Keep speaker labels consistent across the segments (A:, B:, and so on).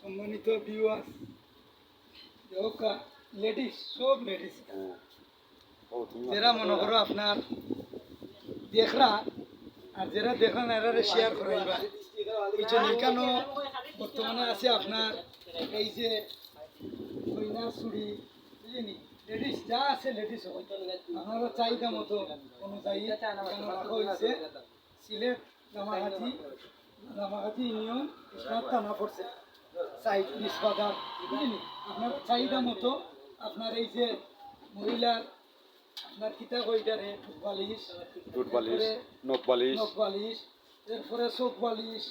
A: সম্মানিত ভিউয়ার হোকা লেডিস সব লেডিস যারা মনে করো আপনার দেখরা আর যারা দেখেন এরা শেয়ার করাইবা। পিছনে কেন বর্তমানে আছে আপনার এই যে কইনা চুড়ি বুঝলি লেডিস যা আছে লেডিস আপনারা চাহিদা মতো অনুযায়ী এখানে রাখা হয়েছে? সিলেট রামাঘাটি রামাঘাটি ইউনিয়ন থানা পড়ছে। সাইড বিশ বাজার বুঝলি আপনার চাহিদা মতো আপনার এই যে মহিলার আপনার কিতা কইটারে বালিশ
B: বালিশ নখ বালিশ।
A: নখ বালিশ এরপরে চোখ বালিশ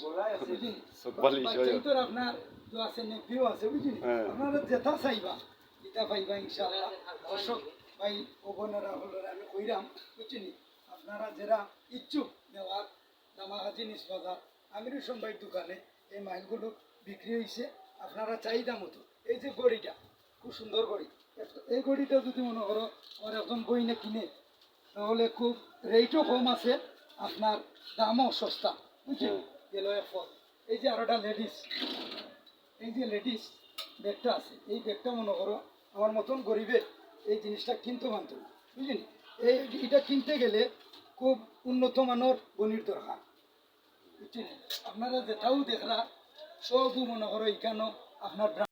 A: বুঝলি
B: চোখ বালিশ
A: বাচ্চাইটোর আপনার তো আছে নেপিও আছে বুঝলি
B: হ্যাঁ।
A: আপনারা যেটা চাইবা পাইবা ইনশাআল্লাহ। ভাই আমি কইরাম বুঝলি আপনারা যারা ইচ্ছুক নিস বাজার আমির হোসেন ভাইয়ের দোকানে এই মাইলগুলো বিক্রি হয়েছে আপনারা চাহিদা মতো। এই যে গড়িটা খুব সুন্দর গড়ি। এই গড়িটা যদি মনে করো আর একজন বই না কিনে তাহলে খুব রেটও কম আছে আপনার দামও সস্তা বুঝছেন? গেল ফল এই যে আরোটা লেডিস এই যে লেডিস ব্যাগটা আছে এই ব্যাগটা মনে করো আমার মতন গরিবে এই জিনিসটা কিনতে মানতো বুঝলেন এই এটা কিনতে গেলে খুব উন্নত মানের বনির দরকার বুঝছেন? আপনারা যেটাও দেখরা সবও মনে করো এখানেও আপনার